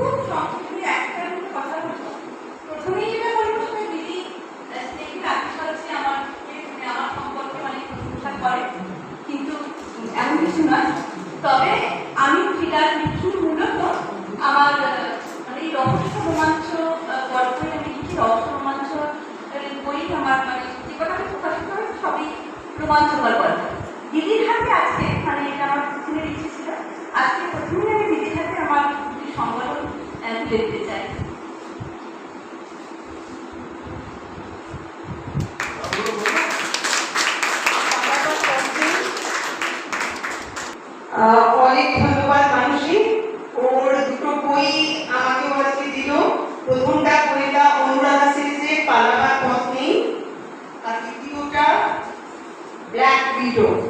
খুব মানে মানে এমন কিছু নয়। তবে আমি ফিলার লিখি মূলত আমার মানে এই রহস্য রোমাঞ্চ গল্পে আমি লিখি বই আমার মানে সবই রোমাঞ্চকর গল্প। দিদির হাতে আছে আহ, চাই। অনেক ধন্যবাদ মানুষই ওর দুটো বই আমাকে আজকে দিল। প্রথমটা বইটা অনুরাধা সিরিজের পালাবার পথ নেই। আর দ্বিতীয়টা ব্ল্যাক উইডো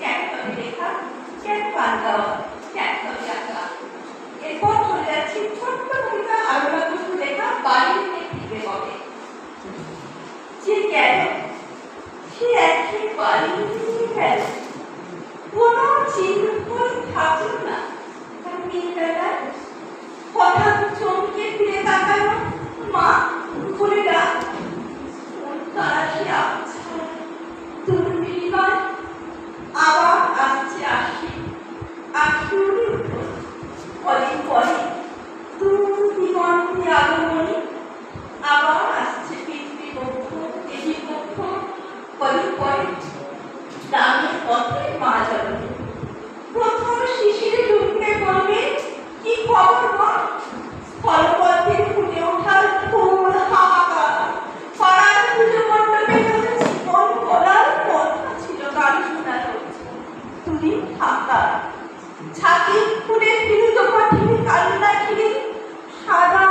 কেন তবে লেখা কেন পান গাওয়া কেন তবে আঁকা কেন চিহ্ন থাকুক না মেয়েটা দুটি ফাঁকা। ছাতি ফুলে ফিরে দোকা কান্না ঘিরে সাদা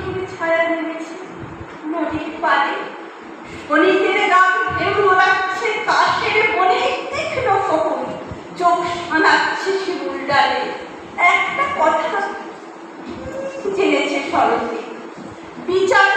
ঘিরে ছায়া নেমেছে নদীর পারে অনেকের রাগ কাশের তীক্ষ্ণ চোখ সানাচ্ছে শিবুল ডালে। একটা কথা জেনেছে সরতে বিচার